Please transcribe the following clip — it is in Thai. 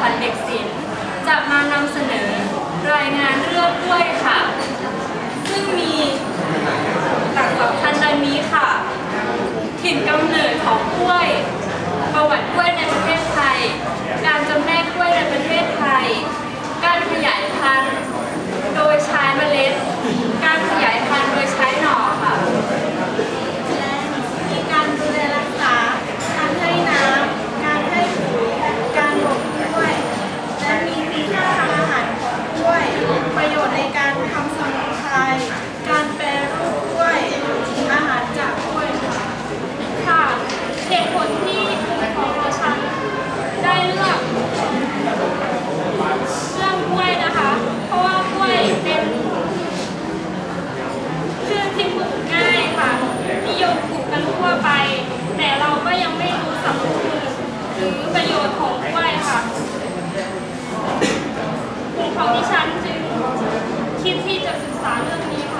ขวัญเด็กศิลป์จะมานำเสนอรายงานเรื่องกล้วยค่ะ ซึ่งมีหลักสำคัญดังนี้ค่ะ ถิ่นกำเนิดของกล้วย ประวัติกล้วยใน ที่จะศึกษาเรื่องนี้ค่ะ